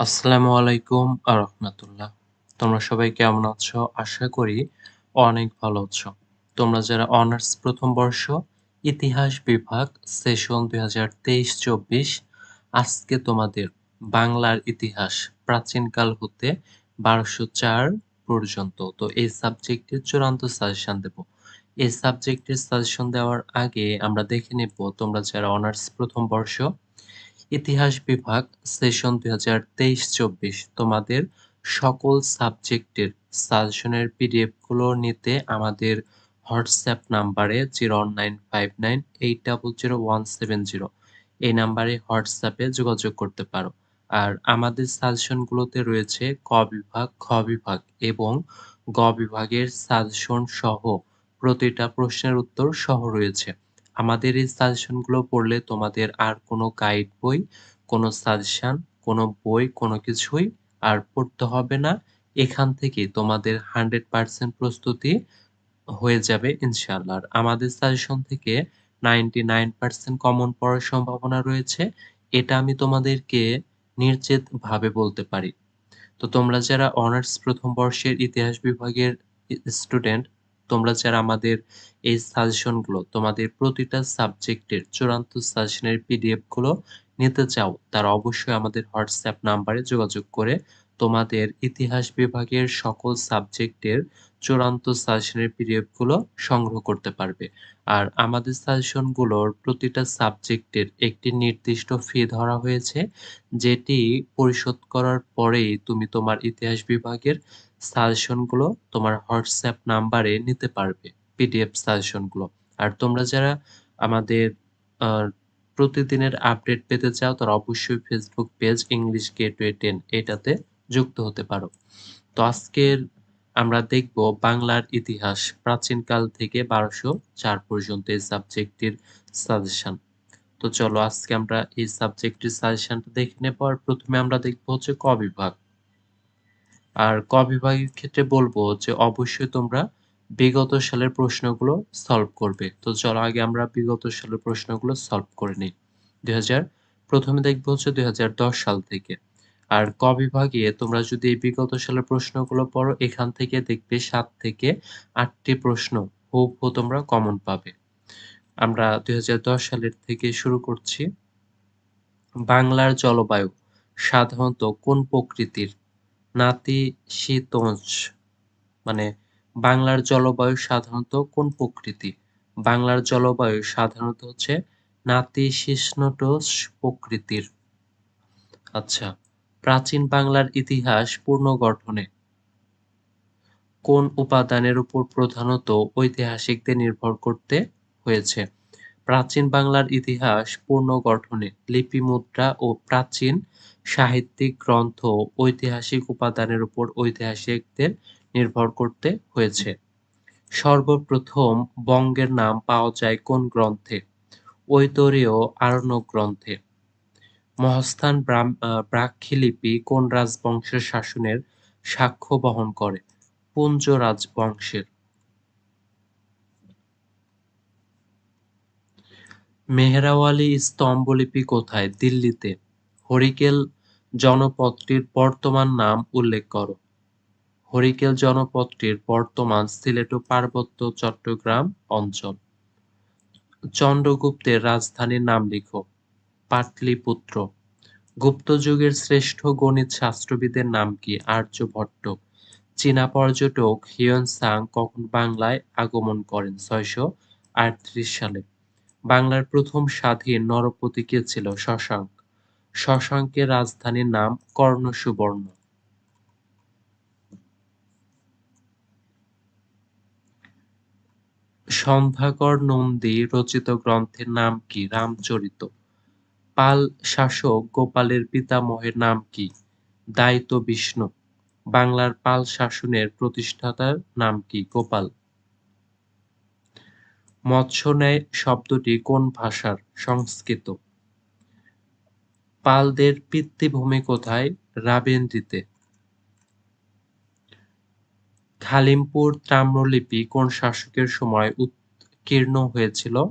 আসসালামু আলাইকুম আ রহমাতুল্লাহ। তোমরা সবাই কেমন আছো? আশা করি অনেক ভালো আছো। তোমরা যারা অনার্স প্রথম বর্ষ ইতিহাস বিভাগ সেশন ২০২৩-২৪ আজকে তোমাদের বাংলার ইতিহাস প্রাচীনকাল হতে ১২০৪ পর্যন্ত। তো এই সাবজেক্টের চূড়ান্ত সাজেশন দেব। এই সাবজেক্টের সাজেশন দেওয়ার আগে আমরা দেখে নেব তোমরা যারা অনার্স প্রথম বর্ষ ইতিহাস বিভাগ সেশন ২০২৩-২৪ তোমাদের সকল সাবজেক্টের সাজেশনের পিডিএফগুলো নিতে আমাদের হোয়াটসঅ্যাপ নাম্বারে 01959800170 এই নাম্বারে হোয়াটসঅ্যাপে যোগাযোগ করতে পারো। আর আমাদের সাজেশন গুলোতে রয়েছে ক বিভাগ, খ বিভাগ এবং গ বিভাগের সাজেশন সহ প্রতিটা প্রশ্নের উত্তর সহ রয়েছে। আমাদের এই সাজেশনগুলো পড়লে তোমাদের আর কোনো গাইড বই, কোনো সাজেশন, কোনো বই কোনো কিছুই আর পড়তে হবে না। এখান থেকেই তোমাদের 100% প্রস্তুতি হয়ে যাবে ইনশাল্লাহ আমাদের সাজেশন থেকে 99% কমন পড়ার সম্ভাবনা রয়েছে। এটা আমি তোমাদেরকে নিশ্চিতভাবে বলতে পারি। তো তোমরা যারা অনার্স প্রথম বর্ষের ইতিহাস বিভাগের স্টুডেন্ট তোমরা যারা আমাদের এই সাজেশনগুলো তোমাদের প্রতিটা সাবজেক্টের চূড়ান্ত সাজেশনের পিডিএফগুলো নিতে চাও, তারা অবশ্যই আমাদের হোয়াটসঅ্যাপ নাম্বারে যোগাযোগ করে তোমাদের ইতিহাস বিভাগের সকল সাবজেক্টের চূড়ান্ত সাজেশনের পিডিএফগুলো সংগ্রহ করতে পারবে। আর আমাদের সাজেশনগুলোর প্রতিটা সাবজেক্টের একটি নির্দিষ্ট ফি ধরা হয়েছে, যেটি পরিশোধ করার পরেই তুমি তোমার ইতিহাস বিভাগের সাজেশনগুলো তোমার হোয়াটসঅ্যাপ নাম্বারে নিতে পারবে, পিডিএফ সাজেশনগুলো। আর তোমরা যারা আমাদের প্রতিদিনের আপডেট পেতে চাও, তারা অবশ্যই ফেসবুক পেজ ইংলিশ গেটওয়ে 10 এটাতে যুক্ত হতে পারো। তো আজকের আমরা দেখব বাংলার ইতিহাস, প্রাচীনকাল থেকে ১২০৪ পর্যন্ত এই সাবজেক্টটির সাজেশন। তো চলো আজকে আমরা এই সাবজেক্টের সাজেশনটা দেখে নেব। আর প্রথমে আমরা দেখব হচ্ছে ক বিভাগ। আর ক বিভাগের ক্ষেত্রে বলব যে অবশ্যই তোমরা বিগত সালের প্রশ্নগুলো সলভ করবে। তো চলো আগে আমরা বিগত সালের প্রশ্নগুলো সলভ করে নেই। ২০০০ প্রথমে দেখব হচ্ছে ২০১০ সাল থেকে। আর ক বিভাগে তোমরা যদি এই বিগত সালের প্রশ্নগুলো পড়ো, এখান থেকে দেখবে সাত থেকে ৮ টি প্রশ্ন হুবহু তোমরা কমন পাবে। আমরা ২০১০ সালের থেকে শুরু করছি। বাংলার জলবায়ু সাধারণত কোন প্রকৃতির? নাতিশীতোষ্ণ মানে বাংলার জলবায়ু সাধারণত কোন প্রকৃতি? বাংলার জলবায়ু সাধারণত হচ্ছে নাতিশীতোষ্ণ প্রকৃতির। আচ্ছা, প্রাচীন বাংলার ইতিহাস পুনর্গঠনে কোন উপাদানের উপর প্রধানত ঐতিহাসিকদের নির্ভর করতে হয়েছে? প্রাচীন বাংলার ইতিহাস, পুনর্গঠনে লিপি মুদ্রা ও প্রাচীন সাহিত্যিক গ্রন্থ ঐতিহাসিক উপাদানের উপর ঐতিহাসিকদের নির্ভর করতে হয়েছে। সর্বপ্রথম বঙ্গের নাম পাওয়া যায় কোন গ্রন্থে? ঐতরীয় আরণ্যক গ্রন্থে। মহাস্থান ব্রাম আ লিপি কোন রাজবংশের শাসনের সাক্ষ্য বহন করে? পুঞ্জ রাজবংশের। মেহরাওয়ালী স্তম্ভলিপি কোথায়? দিল্লিতে। হরিকেল জনপদটির বর্তমান নাম উল্লেখ করো। হরিকেল জনপদটির বর্তমান সিলেট পার্বত্য চট্টগ্রাম অঞ্চল। চন্দ্রগুপ্তের রাজধানীর নাম লিখো। পাটলিপুত্র। গুপ্ত যুগের শ্রেষ্ঠ গণিত শাস্ত্রবিদের নাম কি? আর্যভট্ট। চীনা পর্যটক হিউয়েন-সাং কখন বাংলায় আগমন করেন? ছয়শো আটত্রিশ সালে। বাংলার প্রথম স্বাধীন নরপতি কে ছিল? শশাঙ্ক। শশাঙ্কের রাজধানীর নাম কর্ণসুবর্ণ। সন্ধ্যাকর নন্দী রচিত গ্রন্থের নাম কি? রামচরিত। পাল শাসক গোপালের পিতামহের নাম কি? দায়িত্ব বিষ্ণু বাংলার পাল শাসনের প্রতিষ্ঠাতার নাম কি? গোপাল। মৎস্য-ন্যায় শব্দটি কোন ভাষার? সংস্কৃত। পালদের পিতৃভূমি কোথায়? রাবেন্দ্রিতে। খালিমপুর তাম্রলিপি কোন শাসকের সময় উৎকীর্ণ হয়েছিল?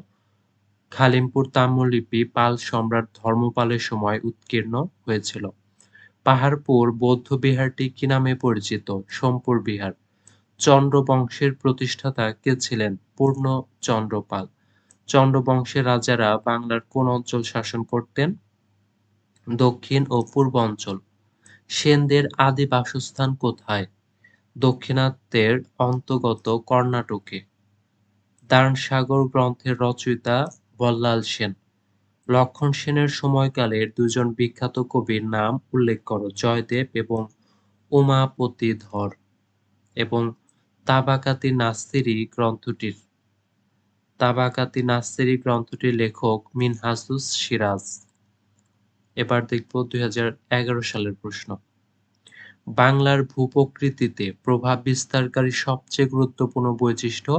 খালিমপুর তাম্রলিপি পাল সম্রাট ধর্মপালের সময় উৎকীর্ণ হয়েছিল। পাহাড়পুর বৌদ্ধ বিহারটি কি নামে পরিচিত সোমপুর বিহার চন্দ্র বংশের প্রতিষ্ঠাতা কে ছিলেন? পূর্ণ চন্দ্রপাল। চন্দ্র বংশের রাজারা বাংলার কোন অঞ্চল শাসন করতেন? দক্ষিণ ও পূর্ব অঞ্চল। সেনদের আদি বাসস্থান কোথায়? দক্ষিণাত্যের অন্তর্গত কর্ণাটকে। দানসাগর গ্রন্থের রচয়িতা বল্লাল সেন। লক্ষণ সেনের সময়কালের দুজন বিখ্যাত কবির নাম উল্লেখ করো, জয়দেব এবং উমাপতি ধর। এবং তাবাকাতি নাস্তিরি গ্রন্থটির, তাবাকাতি নাস্তিরি গ্রন্থটির লেখক মিনহাসুস সিরাজ। এবার দেখব দুই হাজার এগারো সালের প্রশ্ন। বাংলার ভূপ্রকৃতিতে প্রভাব বিস্তারকারী সবচেয়ে গুরুত্বপূর্ণ বৈশিষ্ট্য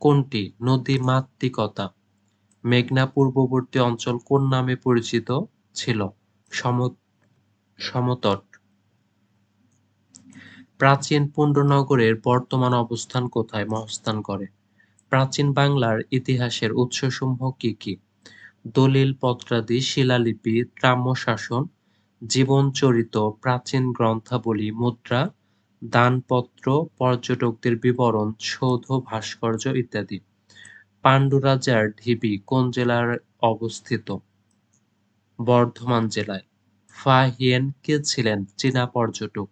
কোনটি? নদী মাতৃকতা। মেঘনা পূর্ববর্তী অঞ্চল কোন নামে পরিচিত ছিল? সমতট। প্রাচীন পুণ্ডনগরের বর্তমান অবস্থান কোথায় মহস্থান করে? প্রাচীন বাংলার ইতিহাসের উৎসসমূহ কি কি? দলিল, পত্রাদি, শিলালিপি ত্রাম্য শাসন জীবনচরিত, প্রাচীন গ্রন্থাবলী, মুদ্রা, দানপত্র, পর্যটকদের বিবরণ, সৌধ, ভাস্কর্য ইত্যাদি। পাণ্ডু রাজার ঢিবি কোন জেলার অবস্থিত? বর্ধমান জেলায়। ফাহিয়েন কে ছিলেন? চীনা পর্যটক।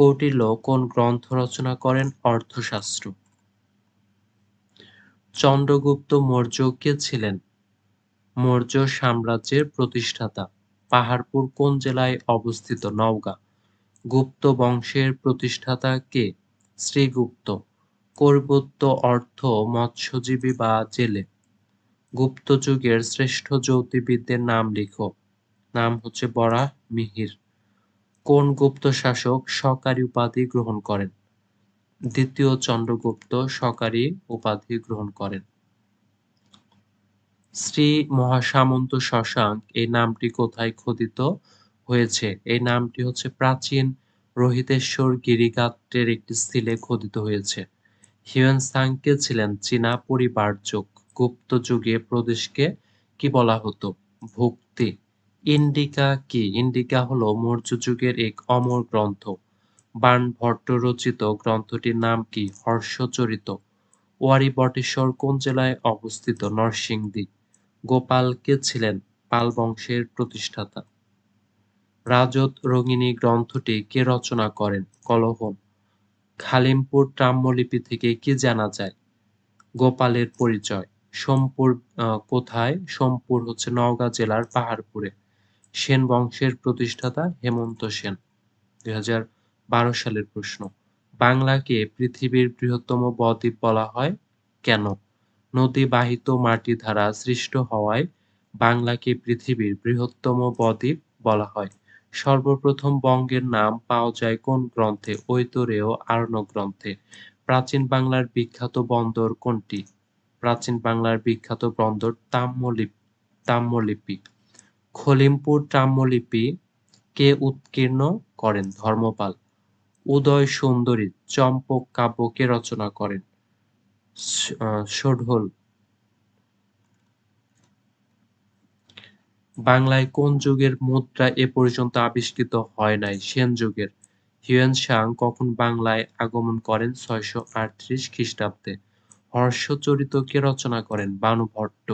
কৌটিল্য কোন গ্রন্থ রচনা করেন অর্থশাস্ত্র। চন্দ্রগুপ্ত মৌর্য কে ছিলেন। মৌর্য সাম্রাজ্যের প্রতিষ্ঠাতা। পাহাড়পুর কোন জেলায় অবস্থিত? নওগাঁ। গুপ্ত বংশের প্রতিষ্ঠাতা কে? শ্রীগুপ্ত। কৈবর্ত অর্থ মৎস্যজীবী বা জেলে। গুপ্ত যুগের শ্রেষ্ঠ জ্যোতির্বিদদের নাম লিখো। নাম হচ্ছে বরাহ মিহির। কোন গুপ্ত শাসক সকারী উপাধি গ্রহণ করেন? দ্বিতীয় চন্দ্রগুপ্ত সকারী উপাধি গ্রহণ করেন। শ্রী মহাসামন্ত শশাঙ্ক এই নামটি কোথায় খোদিত হয়েছে? এই নামটি হচ্ছে প্রাচীন রোহিতেশ্বর গিরিগাত্রের একটি স্থিলে খোদিত হয়েছে। হিউয়েন ছিলেন? চীনা পরিবারযোগ গুপ্ত যুগে প্রদেশকে কি বলা হতো? ভক্তি। ইন্ডিকা কি? ইন্ডিকা হলো মৌর্য যুগের এক অমর গ্রন্থ। বাণভট্ট রচিত গ্রন্থটির নাম কি? হর্ষচরিত। ওয়ারি বটেশ্বর কোন জেলায় অবস্থিত? নরসিংদী। গোপাল কে ছিলেন পাল বংশের প্রতিষ্ঠাতা? রাজত রঙিনী গ্রন্থটি কে রচনা করেন? কলহন। খালিমপুর ট্রাম্যলিপি থেকে কি জানা যায়? গোপালের পরিচয়। সোমপুর কোথায়? সোমপুর হচ্ছে নওগাঁ জেলার পাহাড়পুরে। সেন বংশের প্রতিষ্ঠাতা হেমন্ত সেন। দুই হাজার বারো সালের প্রশ্ন, বাংলাকে পৃথিবীর বৃহত্তম বদ্বীপ বলা হয় কেন? নদী বাহিত মাটি দ্বারা সৃষ্ট হওয়ায় বাংলাকে পৃথিবীর বৃহত্তম বদ্বীপ বলা হয়। সর্বপ্রথম বঙ্গের নাম পাওয়া যায় কোন গ্রন্থে? ঐতরেয় আরণ্য গ্রন্থে। প্রাচীন বাংলার বিখ্যাত বন্দর কোনটি? প্রাচীন বাংলার বিখ্যাত বন্দর তাম্রলিপি তাম্রলিপি। খলিমপুর তাম্রলিপি কে উৎকীর্ণ করেন? ধর্মপাল উদয় সুন্দরী চম্পক কাব্য কে রচনা করেন? শোঢল বাংলায় কোন যুগের মুদ্রা এ পর্যন্ত আবিষ্কৃত হয় নাই? সেন যুগের। হিউয়েন সাং কখন বাংলায় আগমন করেন? ছয়শো আটত্রিশ খ্রিস্টাব্দে। হর্ষচরিত কে রচনা করেন? বানুভট্ট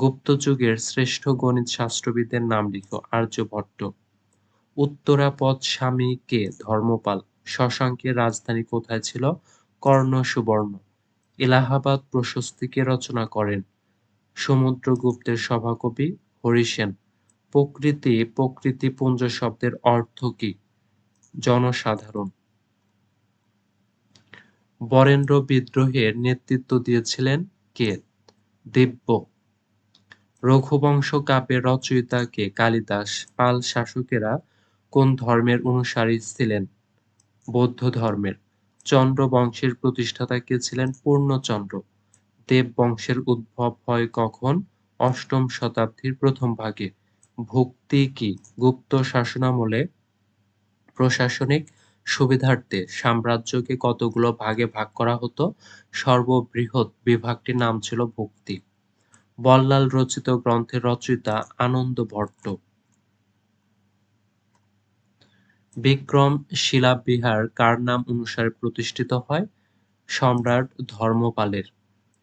গুপ্ত যুগের শ্রেষ্ঠ গণিত শাস্ত্রবিদের নাম লিখো আর্যভট্ট উত্তরাপদ স্বামী কে ধর্মপাল। শশাঙ্কের রাজধানী কোথায় ছিল? কর্ণ সুবর্ণ। এলাহাবাদ প্রশস্তি কে রচনা করেন? সমুদ্রগুপ্তের সভাকবি হরিসেন প্রকৃতি প্রকৃতিপুঞ্জ শব্দের অর্থ কি? জনসাধারণ। বরেন্দ্র বিদ্রোহের নেতৃত্ব দিয়েছিলেন কে? দিব্য। রঘুবংশ কাব্যের রচয়িতা কে কালিদাস, পাল শাসকেরা কোন ধর্মের অনুসারী ছিলেন? বৌদ্ধ ধর্মের। চন্দ্র বংশের প্রতিষ্ঠাতা কে ছিলেন? পূর্ণচন্দ্র। দেব বংশের উদ্ভব হয় কখন? অষ্টম শতাব্দীর প্রথম ভাগে। ভক্তি কি? গুপ্ত শাসনামলে প্রশাসনিক সুবিধার্থে সাম্রাজ্যকে কতগুলো ভাগে ভাগ করা হতো? সর্ববৃহৎ বিভাগটির নাম ছিল ভক্তি। বল্লাল রচিত গ্রন্থের রচয়িতা আনন্দ ভট্ট। বিক্রমশিলা বিহার কার নাম অনুসারে প্রতিষ্ঠিত হয়? সম্রাট ধর্মপালের।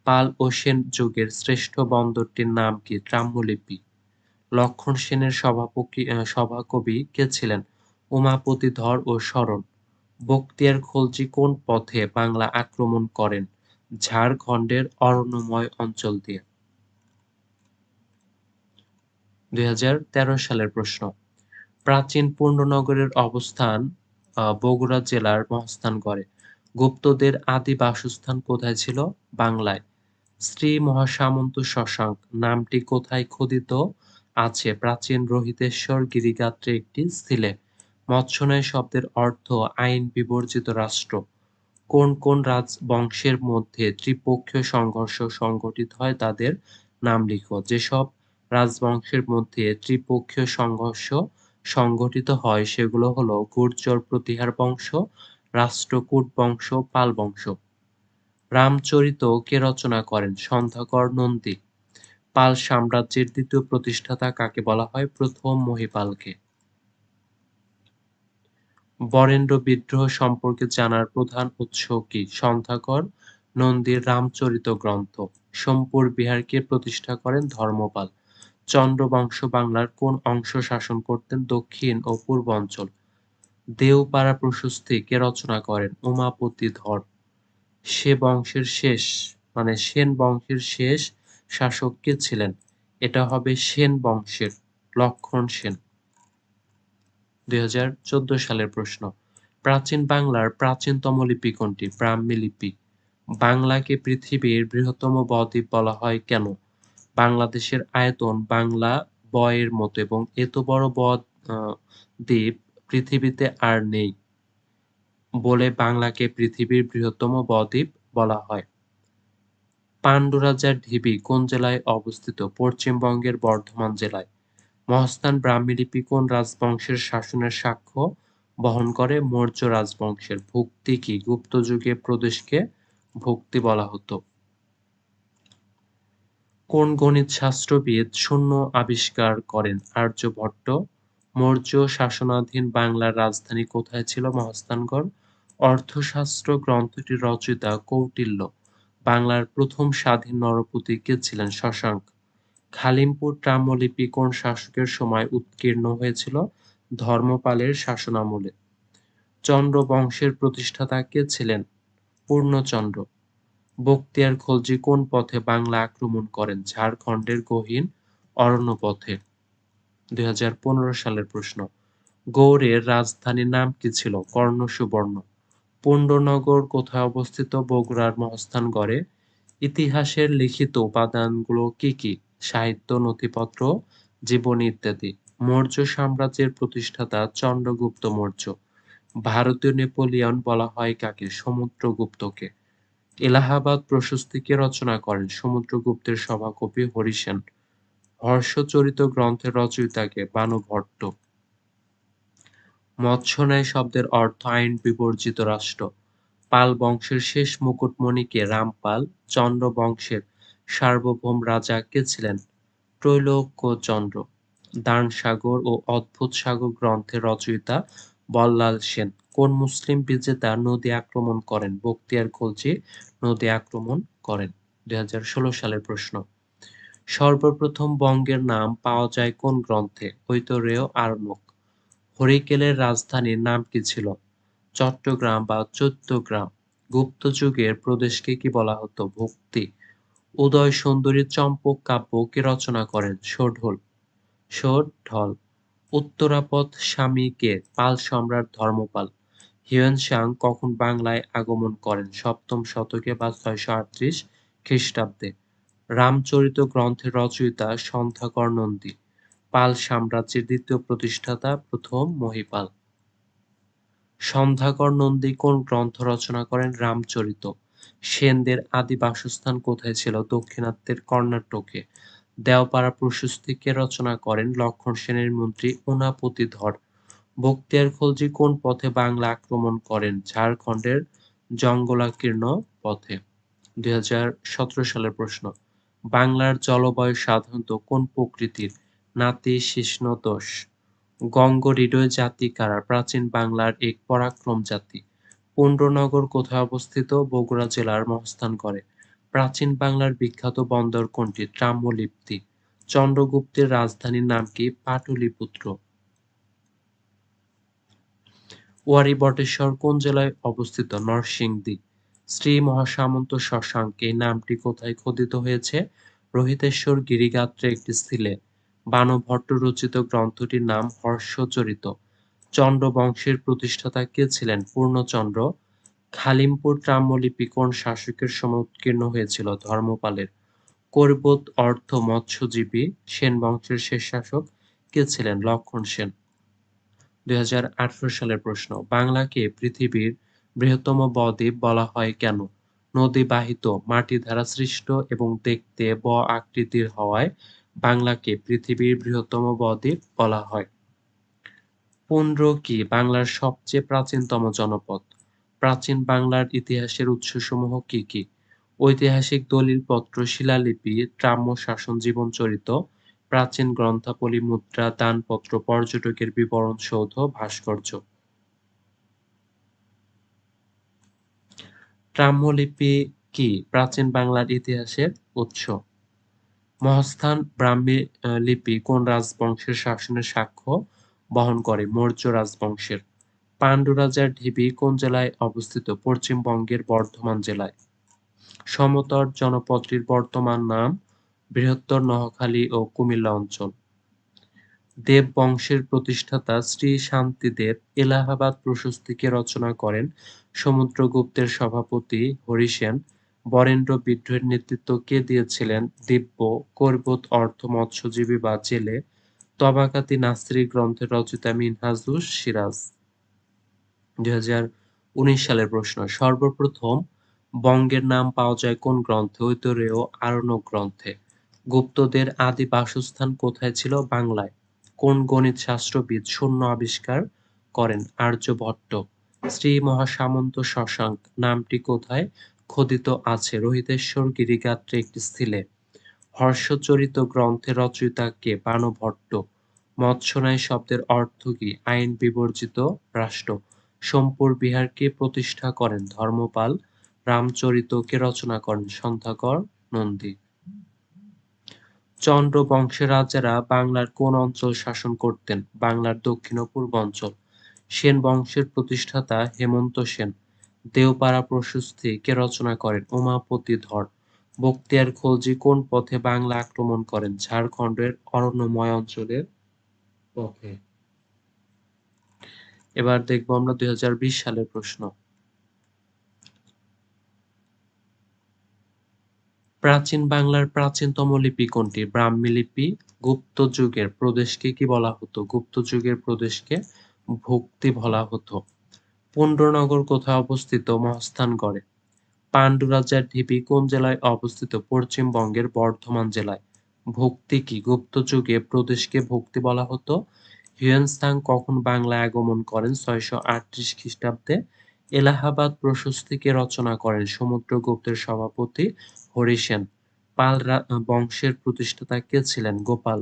পাল ও সেন যুগের শ্রেষ্ঠ বন্দরটির নাম কি ট্রাম্যলিপি লক্ষণ সেনের সভাপতি সভাকবি কে ছিলেন? উমাপতি ধর ও শরণ। বক্তিয়ার খলজি কোন পথে বাংলা আক্রমণ করেন? ঝাড়খণ্ডের অরণ্যময় অঞ্চল দিয়ে। দুই হাজার তেরো সালের প্রশ্ন। প্রাচীন পূর্ণনগরের অবস্থান বগুড়া জেলার মহাস্থান করে গুপ্তদের আদি বাসস্থান কোথায় ছিল? বাংলায়। শ্রী মহাসামন্ত শশাঙ্ক, নামটি কোথায় খোদিত? আছে প্রাচীন রোহিতেশ্বর গিরিগাত্রে একটি স্থিলে। মৎস্যনয় শব্দের অর্থ আইন বিবর্জিত রাষ্ট্র। কোন কোন রাজবংশের মধ্যে ত্রিপক্ষীয় সংঘর্ষ সংঘটিত হয় তাদের নাম লিখো। যেসব রাজবংশের মধ্যে ত্রিপক্ষীয় সংঘর্ষ সংঘটিত হয়। সেগুলো হলো গুর্জর প্রতিহার বংশ, রাষ্ট্রকূট বংশ, পাল বংশ। রামচরিত কে রচনা করেন? সন্ধ্যাকর নন্দী। পাল সাম্রাজ্যের দ্বিতীয় প্রতিষ্ঠাতা কাকে বলা হয়? প্রথম মহিপালকে। বরেন্দ্র বিদ্রোহ সম্পর্কে জানার প্রধান উৎস কি? সন্ধ্যাকর নন্দীর রামচরিত গ্রন্থ। সোমপুর বিহারকে প্রতিষ্ঠা করেন ধর্মপাল। চন্দ্রবংশ বাংলার কোন অংশ শাসন করতেন দক্ষিণ ও পূর্ব অঞ্চল? দেওপাড়া প্রশস্তি কে রচনা করেন? উমাপতি ধর। সে বংশের শেষ মানে সেন বংশের শেষ শাসক কে ছিলেন? এটা হবে সেন বংশের, লক্ষণ সেন। দুই হাজার চোদ্দ সালের প্রশ্ন। প্রাচীন বাংলার প্রাচীনতম লিপি কোনটি? ব্রাহ্মী লিপি। বাংলাকে পৃথিবীর বৃহত্তম বদ্বীপ বলা হয় কেন? বাংলাদেশের আয়তন বাংলা বয়ের মতো এবং এত বড় বদ দ্বীপ পৃথিবীতে আর নেই বলে বাংলাকে পৃথিবীর বৃহত্তম বদ্বীপ বলা হয়। পাণ্ডুরাজার ঢিবি কোন জেলায় অবস্থিত? পশ্চিমবঙ্গের বর্ধমান জেলায়। মহাস্থান ব্রাহ্মীলিপি কোন রাজবংশের শাসনের সাক্ষ্য বহন করে? মৌর্য রাজবংশের ভুক্তি কি? গুপ্ত যুগে প্রদেশকে ভক্তি বলা হতো। কোন গণিত শাস্ত্রবিদ শূন্য আবিষ্কার করেন। আর্যভট্ট, মৌর্য শাসনাধীন বাংলার রাজধানী কোথায় ছিল মহাস্থানগড় অর্থশাস্ত্র গ্রন্থটির রচয়িতা কৌটিল্য, বাংলার প্রথম স্বাধীন নরপতি কে ছিলেন শশাঙ্ক? খালিমপুর ট্রাম্যলিপি কোন শাসকের সময় উৎকীর্ণ হয়েছিল? ধর্মপালের শাসনামলে। চন্দ্র বংশের প্রতিষ্ঠাতা কে ছিলেন? পূর্ণচন্দ্র। বক্তিয়ার খলজি কোন পথে বাংলা আক্রমণ করেন? ঝাড়খণ্ডের গহীন অরণ্য পথে দুই হাজার পনেরো সালের প্রশ্ন। গৌড়ের রাজধানীর নাম কি ছিল? কর্ণ সুবর্ণ পুণ্ডনগর কোথায় অবস্থিত? বগুড়ার মহাস্থানগড়ে ইতিহাসের লিখিত উপাদানগুলো কি কি? সাহিত্য, নথিপত্র, জীবনী ইত্যাদি। মৌর্য সাম্রাজ্যের প্রতিষ্ঠাতা চন্দ্রগুপ্ত মৌর্য। ভারতীয় নেপোলিয়ন বলা হয় কাকে? সমুদ্রগুপ্তকে। এলাহাবাদ প্রশস্তিকে রচনা করেন সমুদ্রগুপ্তের সভাকবি হরিসেন হর্ষচরিত গ্রন্থের রচয়িতাকে বানু ভট্ট মৎস্যন্যায় শব্দের অর্থ আইন বিবর্জিত রাষ্ট্র। পাল বংশের শেষ মুকুটমণিকে রামপাল, চন্দ্র বংশের সার্বভৌম রাজা কে ছিলেন? ত্রৈলোক্য চন্দ্র। দান সাগর ও অদ্ভুত সাগর গ্রন্থের রচয়িতা বল্লাল সেন। কোন মুসলিম বিজেতা নদী আক্রমণ করেন? বক্তিয়ার খলজি নদী আক্রমণ করেন। দুই হাজার ষোলো সালের প্রশ্ন, সর্বপ্রথম বঙ্গের নাম পাওয়া যায় কোন গ্রন্থে? ঐতরেয় আরণ্যক হরিকেলের রাজধানীর নাম কি ছিল? চট্টগ্রাম বা চৌদ্দগ্রাম। গুপ্ত যুগের প্রদেশকে কি বলা হতো? ভক্তি। উদয় সুন্দরী চম্পক কাব্য কে রচনা করেন? ষোঢল ষোঢল উত্তরাপথ স্বামীকে পাল সম্রাট ধর্মপাল। হিউয়েন কখন বাংলায় আগমন করেন? সপ্তম শতকে বা ছয়শো আটত্রিশ খ্রিস্টাব্দে। রামচরিত গ্রন্থের রচয়িতা সন্ধ্যাকর নন্দী পাল সাম্রাজ্যের দ্বিতীয় প্রতিষ্ঠাতা, প্রথম মহিপাল। সন্ধ্যাকর নন্দী কোন গ্রন্থ রচনা করেন? রামচরিত। সেনদের আদি বাসস্থান কোথায় ছিল? দক্ষিণাত্যের কর্ণাটকে। দেওপাড়া প্রশস্তিকে রচনা করেন লক্ষণ সেনের মন্ত্রী উনাপতি ধর। বক্তিয়ার খলজি কোন পথে বাংলা আক্রমণ করেন ঝাড়খণ্ডের জঙ্গলাকীর্ণ পথে দুই হাজার সতেরো সালের প্রশ্ন, বাংলার জলবায়ু সাধারণত কোন প্রকৃতির নাতিশীতোষ্ণ গঙ্গ-হৃদয় জাতি কারা? প্রাচীন বাংলার এক পরাক্রম জাতি। পুণ্ড্রনগর কোথায় অবস্থিত? বগুড়া জেলার মহস্থান করে প্রাচীন বাংলার বিখ্যাত বন্দর কোনটি? ট্রাম্যলিপ্তি। চন্দ্রগুপ্তের রাজধানীর নাম কি? পাটলিপুত্র। ওয়ারী বটেশ্বর কোন জেলায় অবস্থিত? নরসিংদী। শ্রী মহাসামন্ত শশাঙ্ক এই নামটি কোথায় খোদিত হয়েছে? রোহিতেশ্বর গিরিগাত্রে একটি স্থিলে। বাণভট্ট রচিত গ্রন্থটির নাম হর্ষচরিত। চন্দ্র বংশের প্রতিষ্ঠাতা কে ছিলেন? পূর্ণচন্দ্র। খালিমপুর ট্রাম্যলিপি কোন শাসকের সময় উৎকীর্ণ হয়েছিল? ধর্মপালের। কৈবর্ত অর্থ মৎস্যজীবী সেন বংশের শেষ শাসক কে ছিলেন? লক্ষণ সেন। দুই সালের প্রশ্ন বাংলাকে পৃথিবীর বৃহত্তম বদ্বীপ বলা হয় কেন? নদী বাহিত, মাটি দ্বারা সৃষ্ট এবং দেখতে ব আকৃতির হওয়ায় বাংলাকে পৃথিবীর বৃহত্তম বদ্বীপ বলা হয়। পুন্ড্র কি বাংলার সবচেয়ে প্রাচীনতম জনপদ? প্রাচীন বাংলার ইতিহাসের উৎসসমূহ কি কি? ঐতিহাসিক দলিলপত্র, শিলালিপি, ট্রাম্য শাসন জীবন জীবনচরিত, প্রাচীন গ্রন্থাবলী, মুদ্রা, দানপত্র, পর্যটকের বিবরণ সৌধ, ভাস্কর্য। ট্রাম্যলিপি কি প্রাচীন বাংলার ইতিহাসের উৎস? মহাস্থান ব্রাহ্মী লিপি কোন রাজবংশের শাসনের সাক্ষ্য বহন করে? মৌর্য রাজবংশের। পাণ্ডু রাজার ঢিবি কোন জেলায় অবস্থিত? পশ্চিমবঙ্গের বর্ধমান জেলায়। সমতট জনপদটির বর্তমান নাম বৃহত্তর নোয়াখালী ও কুমিল্লা অঞ্চল। দেব বংশের প্রতিষ্ঠাতা শ্রী শান্তিদেব এলাহাবাদ প্রশস্তিকে রচনা করেন সমুদ্রগুপ্তের সভাপতি হরিসেন বরেন্দ্র বিদ্রোহের নেতৃত্ব কে দিয়েছিলেন? দিব্য কৈবত অর্থ মৎস্যজীবী বা জেলে। তবাকাতি নাসরি গ্রন্থের রচিতা মিনহাজুস সিরাজ। দুই হাজার উনিশ সালের প্রশ্ন, সর্বপ্রথম বঙ্গের নাম পাওয়া যায় কোন গ্রন্থে? ঐতরেয় আরণ্যক গ্রন্থে। গুপ্তদের আদি বাসস্থান কোথায় ছিল? বাংলায়। কোন গণিত শাস্ত্রবিদ শূন্য আবিষ্কার করেন? আর্যভট্ট। শ্রী মহাসামন্ত শশাঙ্ক। নামটি কোথায়? খোদিত আছে। রোহিতেশ্বর গিরিগাত্রে একটি স্থিলে। হর্ষচরিত গ্রন্থের রচয়িতা কে? বাণভট্ট মৎস্যনায় শব্দের অর্থ কি? আইন বিবর্জিত রাষ্ট্র। সোমপুর বিহারকে প্রতিষ্ঠা করেন? ধর্মপাল রামচরিত কে রচনা করেন? সন্ধ্যাকর নন্দী। চন্দ্র বংশের রাজারা বাংলার কোন অঞ্চল শাসন করতেন? বাংলার দক্ষিণ ও পূর্ব অঞ্চল। সেন বংশের প্রতিষ্ঠাতা হেমন্ত সেন। দেওপাড়া প্রশস্তি কে রচনা করেন? উমাপতি ধর। বক্তিয়ার খলজি কোন পথে বাংলা আক্রমণ করেন? ঝাড়খণ্ডের অরণ্যময় অঞ্চলের পথে। এবার দেখব আমরা দুই হাজার বিশ সালের প্রশ্ন। প্রাচীন বাংলার প্রাচীনতম লিপি কোনটি? ব্রাহ্মী লিপি, গুপ্ত যুগের প্রদেশকে কি বলা হতো? গুপ্ত যুগের প্রদেশকে ভক্তি বলা হতো। পুণ্ড্রনগর কোথায় অবস্থিত? মহাস্থানগড়ে পাণ্ডু রাজার ঢিবি কোন জেলায় অবস্থিত? পশ্চিমবঙ্গের বর্ধমান জেলায়। ভক্তি কি? গুপ্ত যুগে প্রদেশকে ভক্তি বলা হতো। হিউয়েন কখন বাংলায় আগমন করেন? ছয়শো আটত্রিশ খ্রিস্টাব্দে। এলাহাবাদ প্রশস্তিকে রচনা করেন। সমুদ্রগুপ্তের সভাপতি হরিসেন, পাল বংশের প্রতিষ্ঠাতা কে ছিলেন? গোপাল।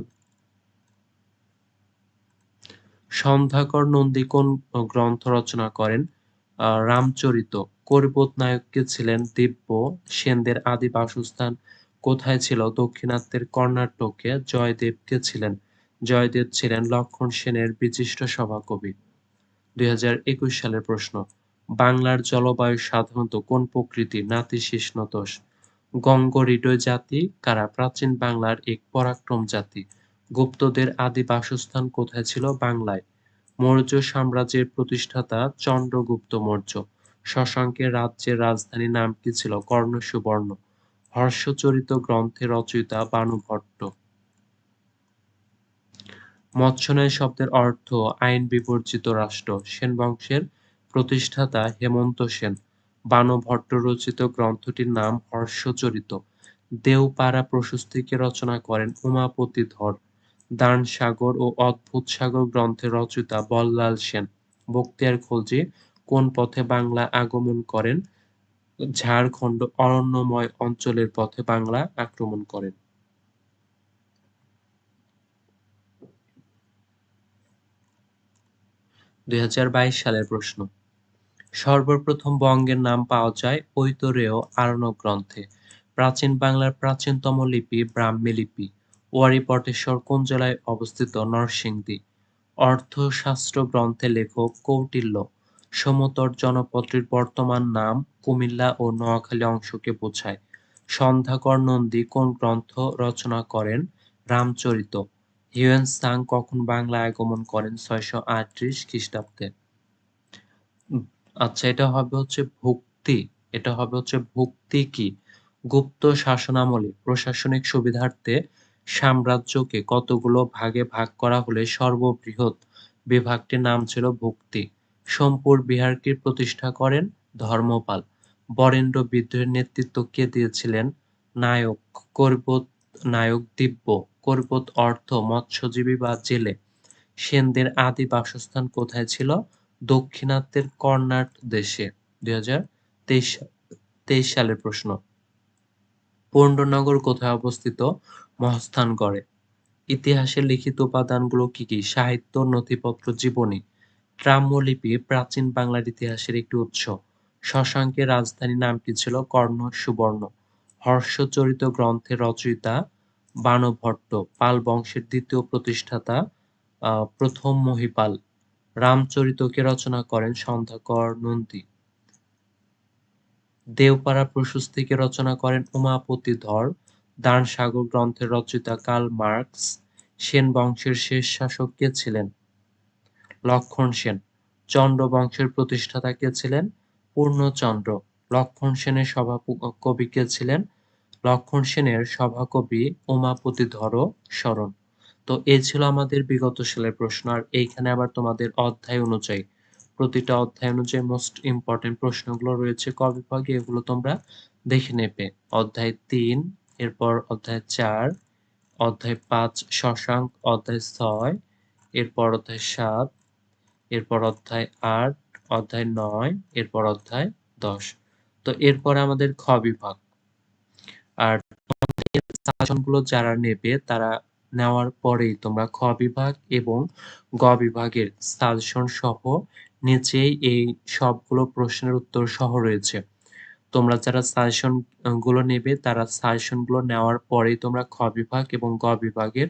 সন্ধ্যাকর নন্দী কোন গ্রন্থ রচনা করেন? রামচরিত। কৈবত নায়ক কে ছিলেন? দিব্য। সেনদের আদি বাসস্থান কোথায় ছিল? দক্ষিণাত্যের কর্ণাটকে। জয়দেব কে ছিলেন? জয়দেব ছিলেন লক্ষণ সেনের বিশিষ্ট সভাকবি। দুই হাজার একুশ সালের প্রশ্ন, বাংলার জলবায়ু সাধারণত কোন প্রকৃতি নাতিশীতোষ্ণ গঙ্গ-হৃদয় জাতি, কারা? প্রাচীন বাংলার এক পরাক্রম জাতি। গুপ্তদের আদি বাসস্থান কোথায় ছিল? বাংলায়। মৌর্য সাম্রাজ্যের প্রতিষ্ঠাতা চন্দ্রগুপ্ত মৌর্য। শশাঙ্কের রাজ্যের রাজধানী নাম কি ছিল? কর্ণ সুবর্ণ। হর্ষচরিত গ্রন্থে রচয়িতা বাণভট্ট। মৎস্যনায় শব্দের অর্থ আইন বিবর্জিত রাষ্ট্র। সেন বংশের প্রতিষ্ঠাতা হেমন্ত সেন। বাণভট্ট রচিত গ্রন্থটির নাম হর্ষচরিত। দেওপাড়া প্রশস্তিকে রচনা করেন উমাপতি ধর। দানসাগর ও অদ্ভুত সাগর গ্রন্থের রচয়িতা বল্লাল সেন। বক্তিয়ার খলজি কোন পথে বাংলা আগমন করেন? ঝাড়খণ্ড অরণ্যময় অঞ্চলের পথে বাংলা আক্রমণ করেন। ২০২২ সালের প্রশ্ন সর্বপ্রথম বঙ্গের নাম পাওয়া যায় ঐতরেয় আরণ্যক গ্রন্থে প্রাচীন বাংলার প্রাচীনতম লিপি ব্রাহ্মী লিপি। ওয়ারিপটেশ্বর কোন জেলায় অবস্থিত নরসিংদী? অর্থশাস্ত্র গ্রন্থে লেখক কৌটিল্য। সমতট জনপদটির বর্তমান নাম কুমিল্লা ও নোয়াখালী অংশকে বোঝায়। সন্ধ্যাকর নন্দী কোন গ্রন্থ রচনা করেন? রামচরিত। হিউয়েন সাং কখন বাংলায় আগমন করেন? ছয়শো আটত্রিশ খ্রিস্টাব্দে। আচ্ছা এটা হবে হচ্ছে ভুক্তি। এটা হবে হচ্ছে ভুক্তি কি? গুপ্ত শাসনামলে প্রশাসনিক সুবিধার্থে সাম্রাজ্যকে কতগুলো ভাগে ভাগ করা হলে সর্ববৃহৎ বিভাগটির নাম ছিল ভুক্তি? সোমপুর বিহারকে প্রতিষ্ঠা করেন? ধর্মপাল। বরেন্দ্র বিদ্রোহের নেতৃত্ব কে দিয়েছিলেন? নায়ক কৈবত নায়ক দিব্য। কৈবত অর্থ মৎস্যজীবী বা জেলে। সেনদের আদি বাসস্থান কোথায় ছিল? দক্ষিণাত্যের কর্ণাট দেশে, দুই হাজার তেইশ সালের প্রশ্ন। পণ্ডনগর কোথায় অবস্থিত? মহাস্থান করে ইতিহাসের লিখিত উপাদানগুলো কি কি? সাহিত্য, নথিপত্র, জীবনী। ট্রাম্যলিপি প্রাচীন বাংলার ইতিহাসের একটি উৎস। শশাঙ্কের রাজধানী নামটি ছিল? কর্ণ সুবর্ণ। হর্ষচরিত গ্রন্থের রচয়িতা বানভট্ট, পাল বংশের দ্বিতীয় প্রতিষ্ঠাতা প্রথম মহিপাল। রামচরিতকে রচনা করেন সন্ধ্যাকর নন্দী। দেওপাড়া প্রশস্তিকে রচনা করেন উমাপতি ধর। দান সাগর গ্রন্থের রচয়িতা কার্ল মার্কস। সেন বংশের শেষ শাসক কে ছিলেন? লক্ষণ সেন। চন্দ্র বংশের প্রতিষ্ঠাতা কে ছিলেন? পূর্ণচন্দ্র। লক্ষণ সেনের সভা কবি কে ছিলেন? লক্ষণ সেনের সভাকবি উমাপতি ধর স্মরণ। তো এই ছিল আমাদের বিগত সালের প্রশ্ন, আর এইখানে আবার তোমাদের অধ্যায় অনুযায়ী, প্রতিটা অধ্যায় অনুযায়ী মোস্ট ইম্পর্টেন্ট প্রশ্নগুলো রয়েছে, ক বিভাগে এগুলো তোমরা দেখে নেবে। অধ্যায় তিন, এরপর অধ্যায় চার, অধ্যায় পাঁচ শশাঙ্ক, অধ্যায় ছয়, এরপর অধ্যায় সাত, এরপর অধ্যায় আট, অধ্যায় নয়, এরপর অধ্যায় দশ। তো এরপর আমাদের খ বিভাগ। আর যারা নেবে, তারা নেওয়ার পরেই তোমরা খ বিভাগ এবং গ বিভাগের সাজেশন সহ নিচেই এই সবগুলো প্রশ্নের উত্তর সহ রয়েছে। তোমরা যারা সাজেশনগুলো নেবে, তারা সাজেশনগুলো নেওয়ার পরেই তোমরা খ বিভাগ এবং গ বিভাগের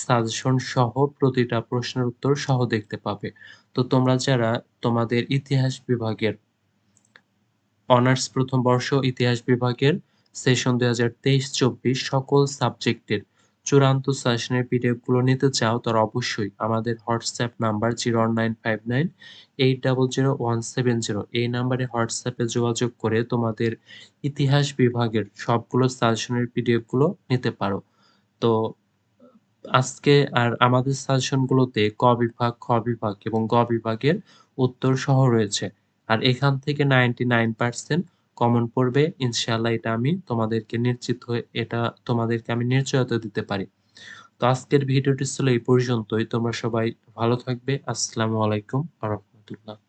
সাজেশন সহ প্রতিটা প্রশ্নের উত্তর সহ দেখতে পাবে। তো তোমরা যারা তোমাদের ইতিহাস বিভাগের অনার্স প্রথম বর্ষ ইতিহাস বিভাগের সেশন দুই হাজার তেইশ চব্বিশ সকল সাবজেক্টের চূড়ান্ত সেশনের পিডিএফগুলো নিতে চাও তার অবশ্যই আমাদের WhatsApp number zero nine five nine eight double zero one seven zero এই নাম্বারে হোয়াটসঅ্যাপে যোগাযোগ করে তোমাদের ইতিহাস বিভাগের সবগুলো সাজেশনের পিডিএফগুলো নিতে পারো। তো আজকে আর আমাদের সাজেশনগুলোতে ক বিভাগ, খ বিভাগ এবং গ বিভাগের উত্তর সহ রয়েছে। আর এখান থেকে নাইনটি নাইন পার্সেন্ট কমন পড়বে, ইনশাআল্লাহ এটা আমি তোমাদেরকে নিশ্চিত হয়ে, এটা তোমাদেরকে আমি নিশ্চয়তা দিতে পারি। তো আজকের ভিডিওটি ছিল এই পর্যন্তই, তোমরা সবাই ভালো থাকবে, আসসালামু আলাইকুম রহমতুল্লাহ।